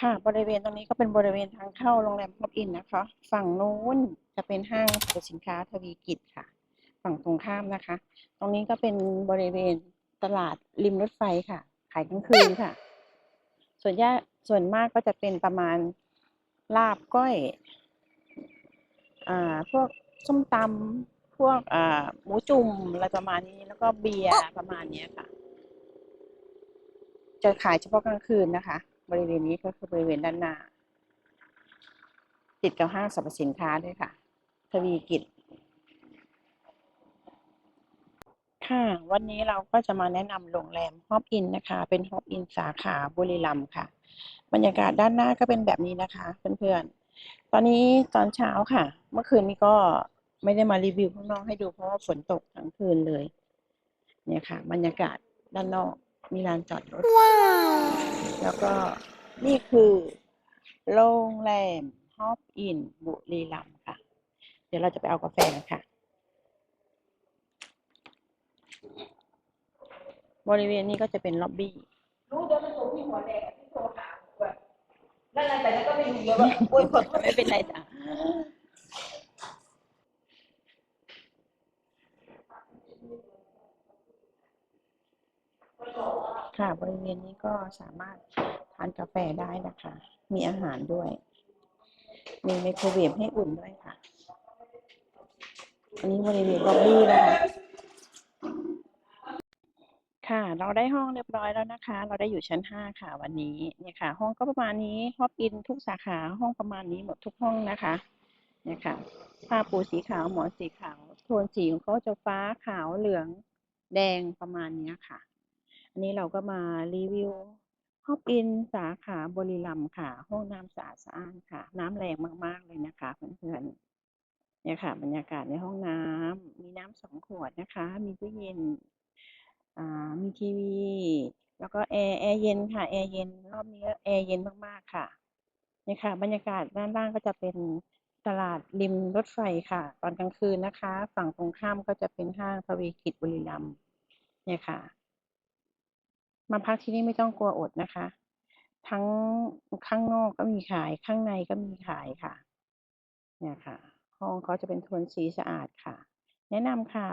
ค่ะบริเวณตรงนี้ก็เป็นบริเวณทางเข้าโรงแรมฮอปอินนะคะ ฝั่งนู้นจะเป็นห้างสรรพสินค้าทวีกิจค่ะ ฝั่งตรงข้ามนะคะ ตรงนี้ก็เป็นบริเวณตลาดริมรถไฟค่ะ ขายกลางคืนค่ะ ส่วนย่าส่วนมากก็จะเป็นประมาณลาบก้อย อ่า พวกส้มตำพวกอ่าหมูจุ่มอะไรประมาณนี้ แล้วก็เบียร์ประมาณนี้ค่ะ จะขายเฉพาะกลางคืนนะคะ บริเวณนี้ก็คือบริเวณด้านหน้า ติดกับห้างสรรพสินค้าด้วยค่ะ ทวีกิจ ค่ะ วันนี้เราก็จะมาแนะนำโรงแรมฮอปอินนะคะ เป็นฮอปอินสาขาบุรีรัมย์ค่ะ บรรยากาศด้านหน้าก็เป็นแบบนี้นะคะเพื่อนๆ ตอนนี้ตอนเช้าค่ะ เมื่อคืนนี้ก็ไม่ได้มารีวิวข้างนอกให้ดูเพราะว่าฝนตกทั้งคืนเลย เนี่ยค่ะ บรรยากาศด้านนอก มีลานจอดรถแล้วก็นี่คือโรงแรมฮอปอินบุรีรัมย์ค่ะ เดี๋ยวเราจะไปเอากาแฟกันค่ะ บริเวณนี้ก็จะเป็นล็อบบี้ รู้เดี๋ยวมันโทรพี่หัวแดงอะพี่โทรหาแบบนั่นแหละแต่แล้วก็ไม่รู้เยอะว่าโอ้ยขอโทษไม่เป็นไรจ้ะ ค่ะบริเวณนี้ก็สามารถทานกาแฟได้นะคะ มีอาหารด้วย มีไมโครเวฟให้อุ่นด้วยค่ะ อันนี้บริเวณล็อบบี้นะคะค่ะ เราได้ห้องเรียบร้อยแล้วนะคะ เราได้อยู่ชั้นห้าค่ะ วันนี้เนี่ยค่ะ ห้องก็ประมาณนี้ฮอปอินทุกสาขาห้องประมาณนี้หมดทุกห้องนะคะเนี่ยค่ะผ้าปูสีขาวหมอนสีขาวโทนสีของเขาจะฟ้าขาวเหลืองแดงประมาณเนี้ยค่ะ นนี้เราก็มารีวิวฮอปอินสาขาบรีรัมค่ะ ห้องน้ำสะอาดสะอ้านค่ะ น้ำแรงมาก ๆ เลยนะคะเพื่อนๆเนี่ยค่ะ บรรยากาศในห้องน้ำมีน้ำสองขวดนะคะ มีตู้เย็นอ่ามีทีวี แล้วก็แอร์แอร์เย็นค่ะ แอร์เย็นรอบนี้แอร์เย็นมากๆค่ะเนี่ยค่ะ บรรยากาศด้านล่างก็จะเป็นตลาดริมรถไฟค่ะ ตอนกลางคืนนะคะ ฝั่งตรงข้ามก็จะเป็นห้างทวีกิจบุรีรัมย์เนี่ยค่ะ มาพักที่นี่ไม่ต้องกลัวอดนะคะ ทั้งข้างนอกก็มีขายข้างในก็มีขายค่ะ เนี่ยค่ะ ห้องเขาจะเป็นโทนสีสะอาดค่ะ แนะนำค่ะ